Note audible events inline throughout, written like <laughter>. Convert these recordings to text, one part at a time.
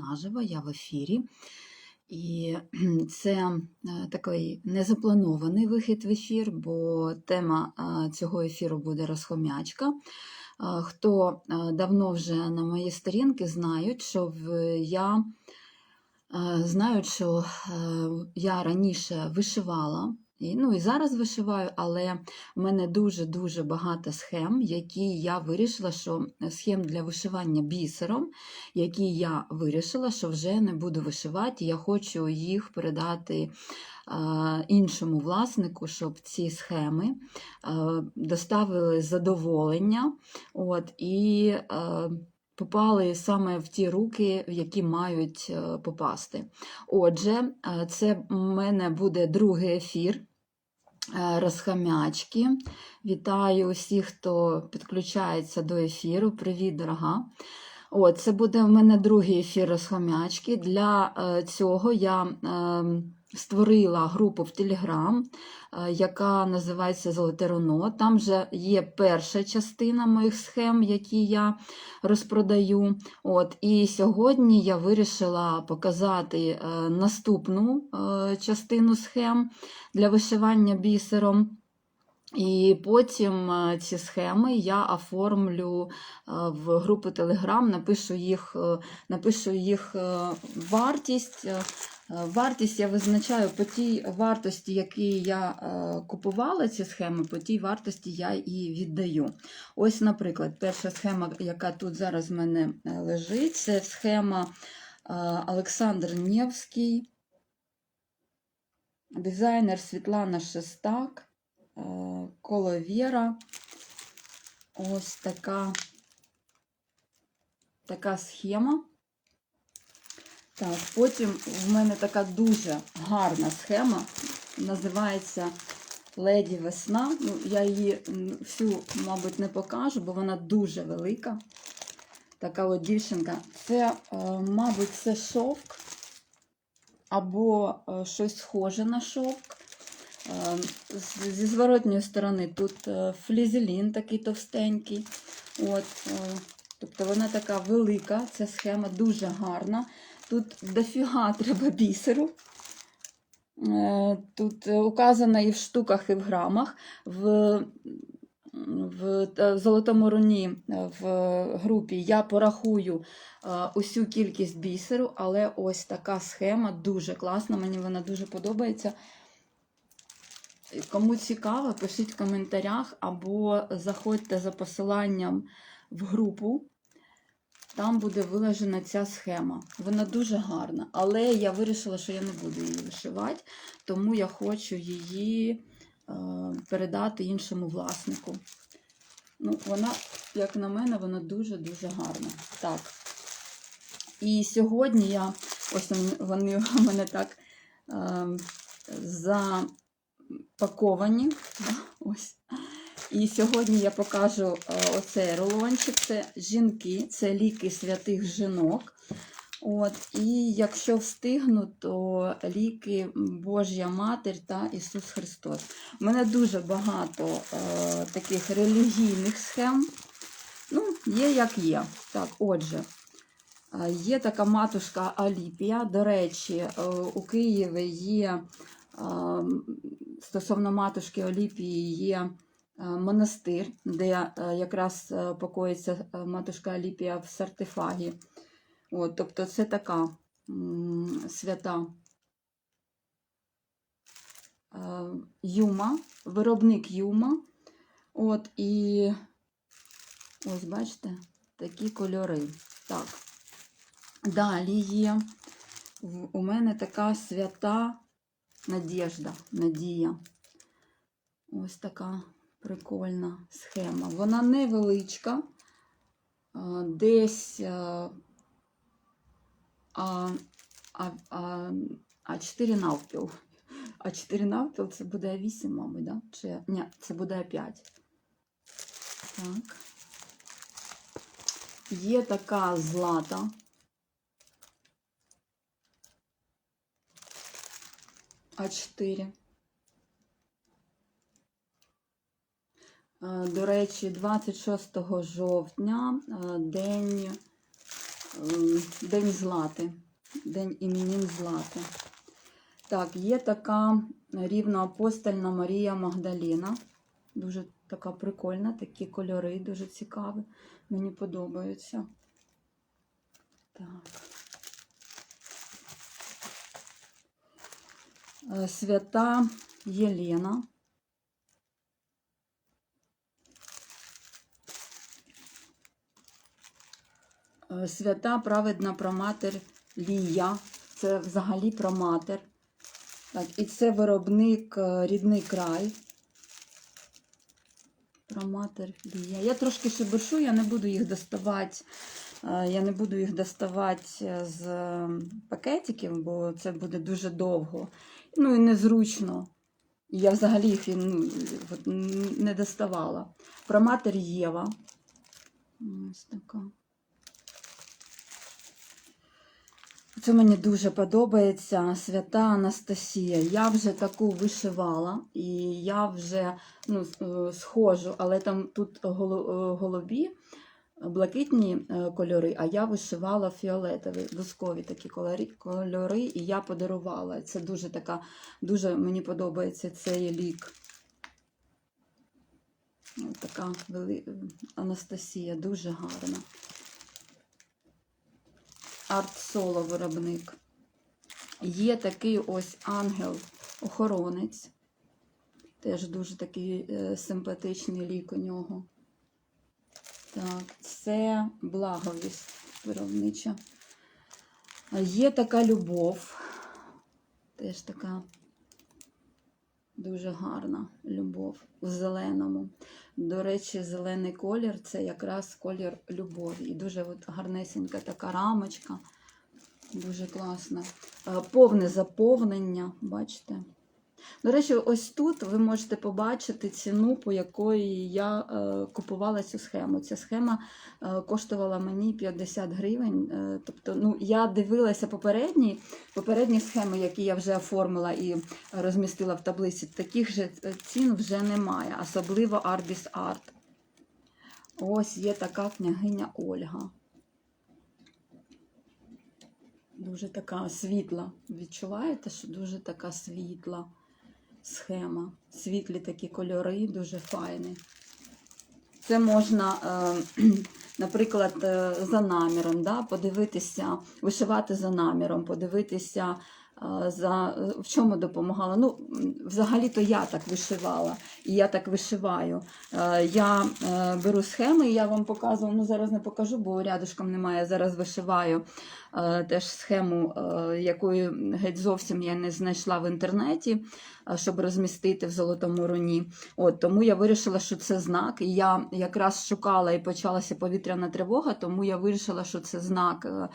наживо, я в ефірі. І це е, такий незапланований вихід в ефір, бо тема е, цього ефіру буде розхомячка. Е, Хто давно вже на мої сторінки знають, що я знають, що я раніше вишивала. І, ну і зараз вишиваю, але в мене дуже-дуже багато схем, які я вирішила, що схем для вишивання бісером, які я вирішила, що вже не буду вишивати. Я хочу їх передати е, іншому власнику, щоб ці схеми е, доставили задоволення. От, і е, попали саме в ті руки, в які мають е, попасти. Отже, е, це в мене буде другий ефір е, розхамячки. Вітаю усіх, хто підключається до ефіру. Привіт, дорога. От, це буде в мене другий ефір розхамячки. Для е, цього я е, створила групу в Телеграм, яка називається Золоте руно. Там вже є перша частина моїх схем, які я розпродаю. От, і сьогодні я вирішила показати е, наступну е, частину схем для вишивання бісером. І потім е, ці схеми я оформлю в групу Telegram, напишу їх, напишу їх вартість. Е, Вартість я визначаю по тій вартості, якій я е, купувала ці схеми, по тій вартості я і віддаю. Ось, наприклад, перша схема, яка тут зараз в мене е, лежить, це схема Олександр Невський, дизайнер Світлана Шестак. Коловєра. Ось така, така схема. Так, потім в мене така дуже гарна схема. Називається Леді Весна. Ну, я її всю, мабуть, не покажу, бо вона дуже велика. Така от дівчинка. Це, е, мабуть, це шовк або е, щось схоже на шовк. Е, Зі зворотньої сторони тут флізелін такий товстенький. От, тобто вона така велика, ця схема дуже гарна. Тут дофіга треба бісеру. Е, Тут указано і в штуках, і в грамах. В, в е, золотому руні е, в групі я порахую усю кількість бісеру, але ось така схема дуже класна, мені вона дуже подобається. Кому цікаво, пишіть в коментарях або заходьте за посиланням в групу. Там буде виложена ця схема. Вона дуже гарна, але я вирішила, що я не буду її вишивати, тому я хочу її е, передати іншому власнику. Ну, вона, як на мене, вона дуже-дуже гарна. Так. І сьогодні я, ось вони <laughs> у мене так е, запаковані. <laughs> Ось. І сьогодні я покажу е, оцей рулончик. Це жінки, це ліки святих жінок. От, і якщо встигну, то ліки Божя Матір та Ісус Христос. У мене дуже багато е, таких релігійних схем. Ну, є як є. Так, отже, е, є така матушка Аліпія. До речі, е, у Києві є е, стосовно матушки Оліпії є монастир, де е, якраз е, покоїться е, матушка Аліпія в сартифагі. От, тобто це така свята е, Юма, виробник Юма. От, і ось бачите, такі кольори. Так. Далі є у мене така свята Надіжда, Надія. Ось така прикольна схема. Вона невеличка, десь а, а, а, а, а 4 навпіл. А 4 навпіл це буде 8, мабуть, да? Чи, ні, це буде 5. Так. Є така злата. А4. До речі, 26 жовтня е, день День Злати. День іменин Злати. Так, є така рівноапостольна Марія Магдаліна. Дуже така прикольна, такі кольори, дуже цікаві. Мені подобаються. Так. Е, Свята Єлена. Свята праведна проматер Лія. Це взагалі проматер. Так, і це виробник е, рідний край. Проматер Лія. Я трошки шебершу, я не буду їх доставати. е, Я не буду їх доставати з е, пакетиків, бо це буде дуже довго. Ну і незручно. Я взагалі їх ну, не доставала. Проматер Єва. Ось така. Це мені дуже подобається свята Анастасія. Я вже таку вишивала, і я вже ну, е, схожу, але там тут е, голубі, блакитні е, кольори, а я вишивала фіолетові, бускові такі кольори, і я подарувала. Це дуже така, дуже мені подобається цей лік. Ось Така. Анастасія, дуже гарна. Арт-соло виробник. Є такий ось ангел-охоронець. Теж дуже такий е, симпатичний лік у нього. Так, це благовість виробнича. Є така любов. Теж така дуже гарна любов у зеленому. До речі, зелений колір це якраз колір любові. І дуже от гарнесенька така рамочка. Дуже класно. Е, Повне заповнення, бачите? До речі, ось тут ви можете побачити ціну, по якої я е, купувала цю схему. Ця схема е, коштувала мені 50 гривень. Е, тобто, ну, я дивилася попередні, попередні схеми, які я вже оформила і розмістила в таблиці. Таких же цін вже немає, особливо Arbis Art. Ось є така княгиня Ольга. Дуже така світла. Відчуваєте, що дуже така світла схема. Світлі такі кольори, дуже файні. Це можна, е, <clears throat> наприклад, е, за наміром, да, подивитися, вишивати за наміром, подивитися, е, за, в чому допомагала. Ну, взагалі-то я так вишивала, і я так вишиваю. Я беру схеми, я вам показую, ну зараз не покажу, бо рядышком немає. Зараз вишиваю теж схему, е, якої геть зовсім я не знайшла в інтернеті, е, щоб розмістити в золотому руні. От, тому я вирішила, що це знак. І я якраз шукала і почалася повітряна тривога, тому я вирішила, що це знак, е,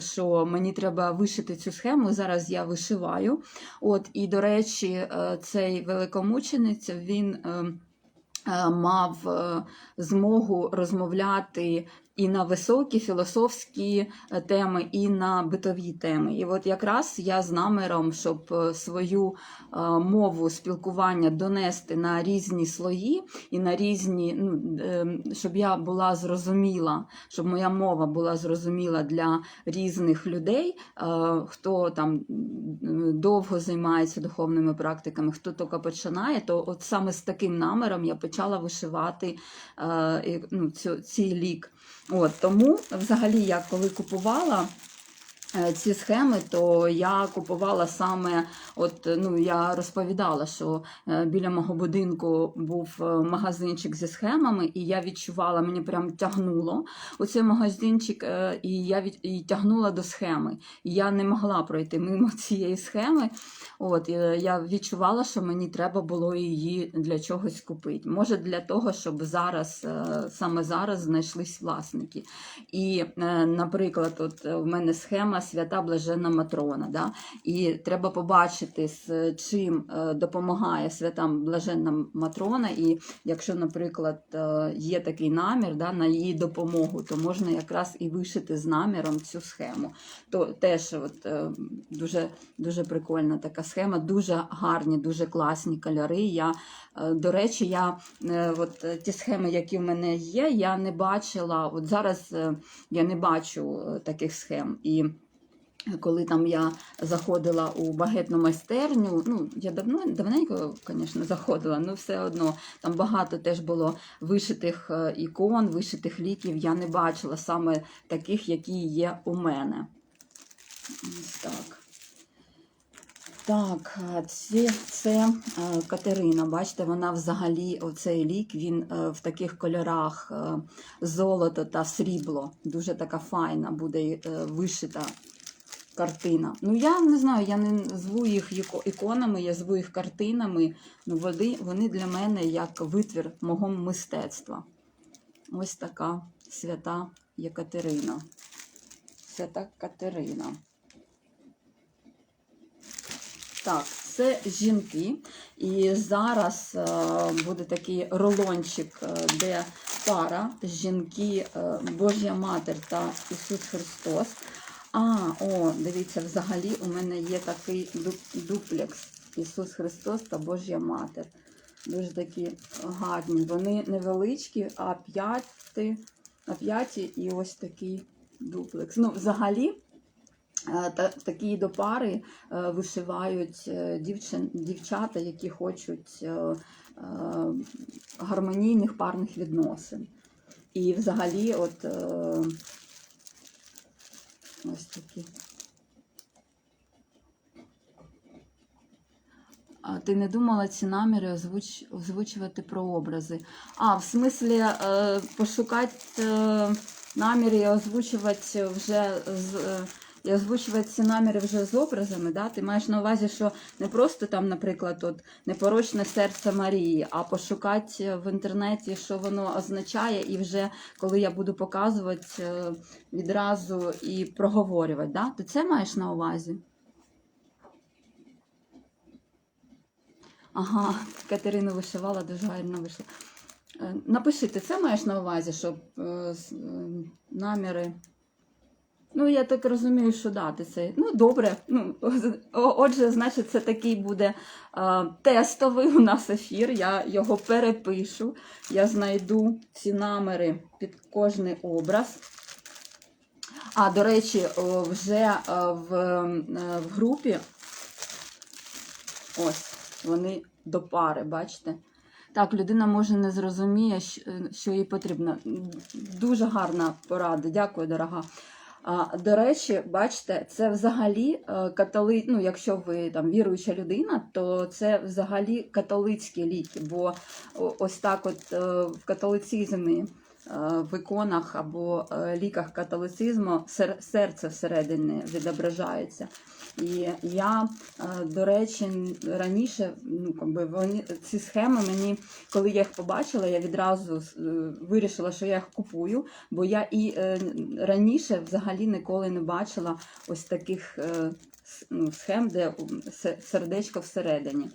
що мені треба вишити цю схему. Зараз я вишиваю. От, і, до речі, е, цей великомученець він. е, е, Мав е, змогу розмовляти і на високі філософські е, теми, і на битові теми. І от якраз я з наміром, щоб е, свою е, мову спілкування донести на різні слої і на різні, ну, е, щоб я була зрозуміла, щоб моя мова була зрозуміла для різних людей, хто там довго займається духовними практиками, хто тільки починає, то от саме з таким наміром я почала вишивати ну, цю, цей лік. От, тому, взагалі, я коли купувала ці схеми, то я купувала саме, от, ну, я розповідала, що е, біля мого будинку був е, магазинчик зі схемами, і я відчувала, мені прям тягнуло у цей магазинчик, е, і я від, і тягнула до схеми. І я не могла пройти мимо <laughs> цієї схеми. От, е, я відчувала, що мені треба було її для чогось купити. Може, для того, щоб зараз, е, саме зараз знайшлись власники. І, е, наприклад, от е, в мене схема свята Блаженна Матрона. Да? І треба побачити, з чим е, допомагає святам Блаженна Матрона. І якщо, наприклад, е, є такий намір да, на її допомогу, то можна якраз і вишити з наміром цю схему. То теж от, е, дуже, дуже прикольна така схема, дуже гарні, дуже класні кольори. Я, до речі, я от, ті схеми, які в мене є, я не бачила. От зараз я не бачу таких схем. І коли там я заходила у багетну майстерню, ну я давно давненько, звісно, заходила, але все одно там багато теж було вишитих е, ікон, вишитих ліків. Я не бачила саме таких, які є у мене. Ось так. Так, це, це е, Катерина. Бачите, вона взагалі, оцей лік, він е, в таких кольорах е, золото та срібло. Дуже така файна буде е, вишита картина. Ну, я не знаю, я не зву їх іконами, я зву їх картинами. Ну, вони, вони для мене як витвір мого мистецтва. Ось така свята Єкатерина. Свята Катерина. Так, це жінки. І зараз е, буде такий рулончик, е, де пара жінки, е, Божя Матір та Ісус Христос. А, о, дивіться, взагалі у мене є такий дуплекс Ісус Христос та Божя Матір. Дуже такі гарні. Вони невеличкі, а п'яті, а п'яті і ось такий дуплекс. Ну, взагалі, Е, та- Такі до пари е, вишивають е, дівчин, дівчата, які хочуть гармонійних парних відносин. І взагалі, от ось такі. А ти не думала ці наміри озвуч, озвучувати про образи? А, в смислі, е, пошукати е, наміри і озвучувати вже з. Е, і озвучувати ці наміри вже з образами, да? ти маєш на увазі, що не просто там, наприклад, от непорочне серце Марії, а пошукати в інтернеті, що воно означає, і вже коли я буду показувати е, відразу і проговорювати. Да? Ти це маєш на увазі? Ага, Катерину вишивала, дуже гарно вийшло. Е, Напиши, ти це маєш на увазі, щоб е, е, наміри. Ну, я так розумію, що да, ти це. Ну, добре. Ну, <laughs> отже, значить, це такий буде е, тестовий у нас ефір. Я його перепишу. Я знайду ці наміри під кожний образ. А, до речі, вже е, в, е, в групі ось вони до пари, бачите? Так, людина може не зрозуміє, що їй потрібно. Дуже гарна порада. Дякую, дорога. А, до речі, бачите, це взагалі е, католи... ну, якщо ви там віруюча людина, то це взагалі католицькі ліки, бо ось так от е, в католицизмі, е, в іконах або ліках католицизму серце всередині відображається. І я, е, до речі, раніше ну, якби вони, ці схеми мені, коли я їх побачила, я відразу е, вирішила, що я їх купую, бо я і е, раніше взагалі ніколи не бачила ось таких ну, схем, де се- сердечко всередині.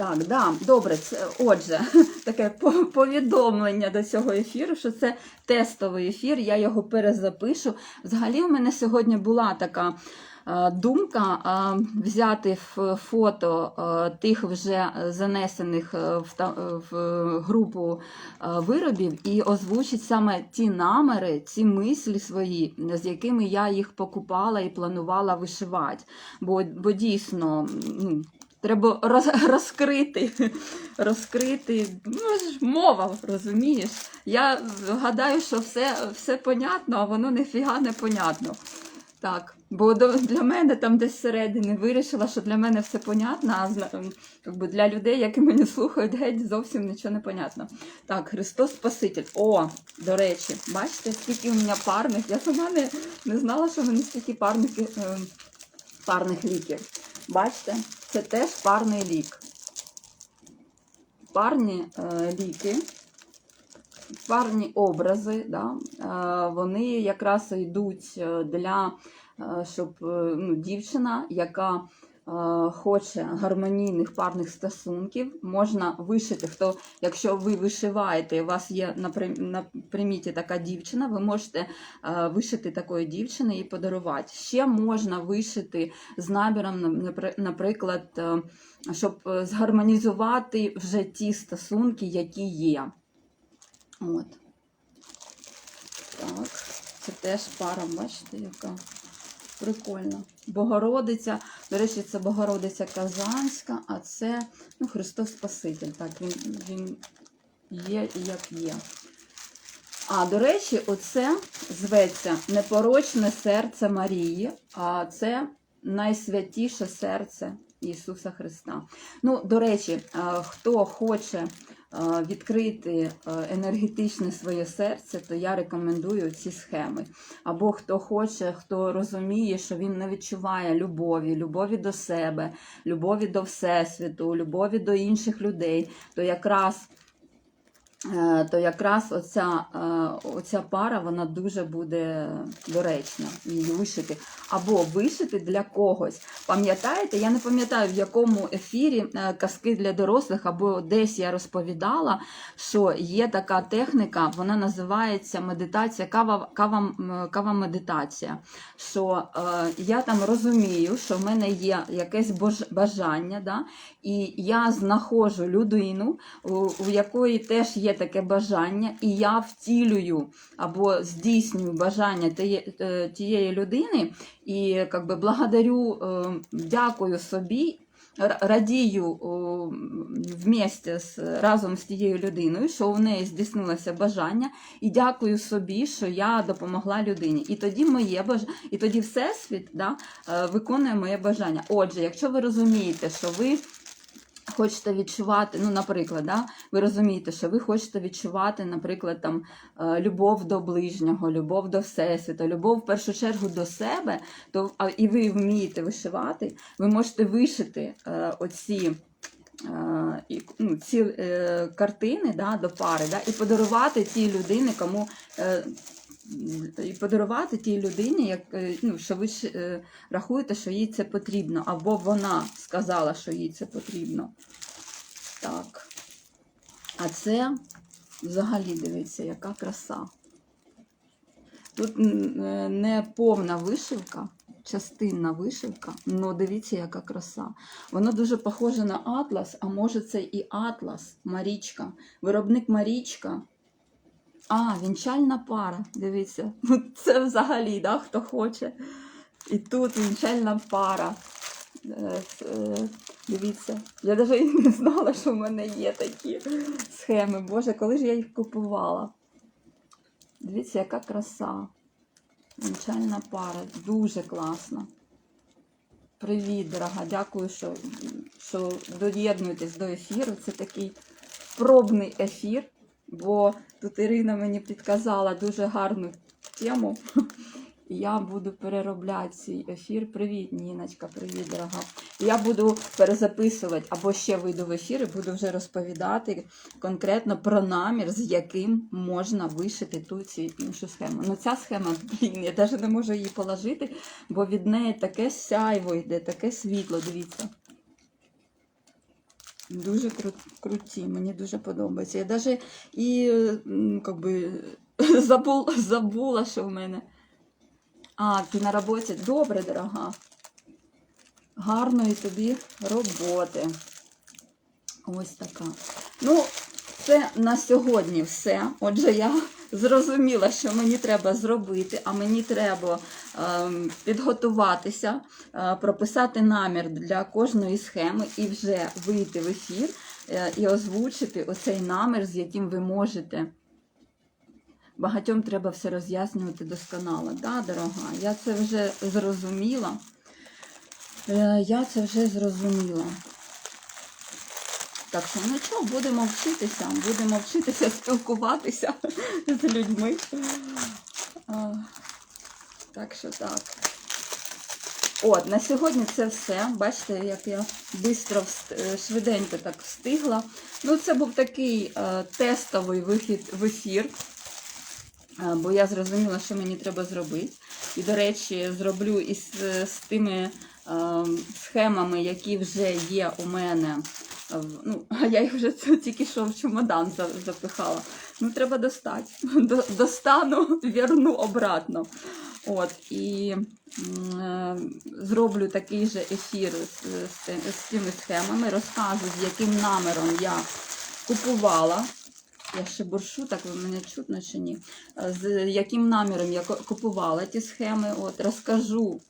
Так, да, добре, це, отже, <laughs> таке повідомлення до цього ефіру, що це тестовий ефір, я його перезапишу. Взагалі, у мене сьогодні була така е, думка е, взяти фото е, тих вже занесених е, в, е, в групу е, виробів і озвучити саме ті намери, ці мислі свої, з якими я їх покупала і планувала вишивати. Бо, бо дійсно. ну, Треба роз, <laughs> розкрити, розкрити, ну ж мова, розумієш? Я гадаю, що все, все понятно, а воно ніфіга не понятно. Так, бо для мене там десь всередині вирішила, що для мене все понятно, а для людей, які мене слухають, геть зовсім нічого не понятно. Так, Христос Спаситель. О, до речі, бачите, скільки у мене парних. Я сама не, не знала, що в мене стільки парних, е, парних ліків. Бачите, це теж парний лік. Парні е, ліки. парні образи, да, е, вони якраз йдуть е, для, е, щоб е, ну, дівчина, яка хоче гармонійних парних стосунків, можна вишити. Хто, якщо ви вишиваєте, у вас є на, приміті така дівчина, ви можете е, вишити такої дівчини і подарувати. Ще можна вишити з набіром, наприклад, е, щоб е, згармонізувати вже ті стосунки, які є. От. Так, це теж пара, бачите, яка прикольна. Богородиця. До речі, це Богородиця Казанська, а це ну, Христос Спаситель. Так, він, він є як є. А, до речі, оце зветься непорочне серце Марії, а це найсвятіше серце Ісуса Христа. Ну, до речі, хто хоче відкрити енергетичне своє серце, то я рекомендую ці схеми. Або хто хоче, хто розуміє, що він не відчуває любові, любові до себе, любові до Всесвіту, любові до інших людей, то якраз Е, то якраз оця, е, оця пара вона дуже буде доречна її вишити. Або вишити для когось. Пам'ятаєте, я не пам'ятаю, в якому ефірі е, казки для дорослих, або десь я розповідала, що є така техніка, вона називається медитація, кава, кава, кава медитація. Що е, я там розумію, що в мене є якесь бажання, да? і я знаходжу людину, у, у якої теж є таке бажання, і я втілюю або здійснюю бажання е, тієї людини, і як би, благодарю, е, дякую собі. Радію вместе з разом з тією людиною, що у неї здійснилося бажання, і дякую собі, що я допомогла людині. І тоді моє баж... і тоді всесвіт да, е, виконує моє бажання. Отже, якщо ви розумієте, що ви хочете відчувати, ну, наприклад, да, ви розумієте, що ви хочете відчувати, наприклад, там, е, любов до ближнього, любов до всесвіту, любов в першу чергу до себе, то, і ви вмієте вишивати, ви можете вишити е, оці. е, ну, ці е, картини да, до пари да, і подарувати тій людині, кому і подарувати тій людині, як, е, ну, що ви е, рахуєте, що їй це потрібно, або вона сказала, що їй це потрібно. Так. А це взагалі дивіться, яка краса. Тут е, не повна вишивка, частинна вишивка, але дивіться, яка краса. Воно дуже похоже на атлас, а може це і атлас, Марічка. Виробник Марічка. А, вінчальна пара. Дивіться. Ну, Це взагалі, да, хто хоче. І тут вінчальна пара. Е, е, Дивіться, я навіть не знала, що в мене є такі схеми. Боже, коли ж я їх купувала? Дивіться, яка краса. Вінчальна пара. Дуже класна. Привіт, дорога. Дякую, що, що доєднуєтесь до ефіру. Це такий пробний ефір, бо тут Ірина мені підказала дуже гарну тему. І я буду переробляти цей ефір. Привіт, Ніночка, привіт, дорога. Я буду перезаписувати або ще вийду в ефір і буду вже розповідати конкретно про намір, з яким можна вишити ту чи іншу схему. Ну ця схема, блін, я навіть не можу її положити, бо від неї таке сяйво йде, таке світло, дивіться. Дуже круті, мені дуже подобається. Я навіть і би, <laughs> забула, забула, що в мене. А, ти на роботі. Добре, дорога. Гарної тобі роботи. Ось така. Ну, це на сьогодні все. Отже, я зрозуміла, що мені треба зробити, а мені треба ем, підготуватися, е, прописати намір для кожної схеми і вже вийти в ефір е, і озвучити оцей намір, з яким ви можете. Багатьом треба все роз'яснювати досконало. Да, дорога, я це вже зрозуміла. Е, Я це вже зрозуміла. Так що ну що, будемо вчитися, будемо вчитися спілкуватися <laughs> з людьми. А, Так що так. От, на сьогодні це все. Бачите, як я швидко, швиденько так встигла. Ну, це був такий е, тестовий вихід в ефір, е, бо я зрозуміла, що мені треба зробити. І, до речі, зроблю із з тими е, схемами, які вже є у мене. Ну, а <laughs> я їх вже <laughs> тільки що в чемодан запихала. Ну, треба достати. <laughs> Достану, верну обратно. От, і е, зроблю такий же ефір з, з, з цими схемами, розкажу, з яким наміром я купувала. Я ще буршу, так ви мене чутно чи ні. Е, З яким наміром я купувала ті схеми. От, розкажу,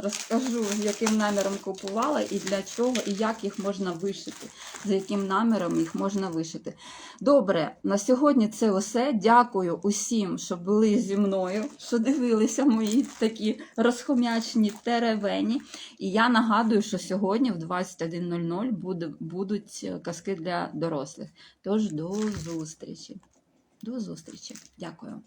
розкажу, яким наміром купувала і для чого, і як їх можна вишити, з яким наміром їх можна вишити. Добре, на сьогодні це все. Дякую усім, що були зі мною, що дивилися мої такі розхомячені теревені. І я нагадую, що сьогодні в 21.00 буде, будуть казки для дорослих. Тож до зустрічі. До зустрічі. Дякую.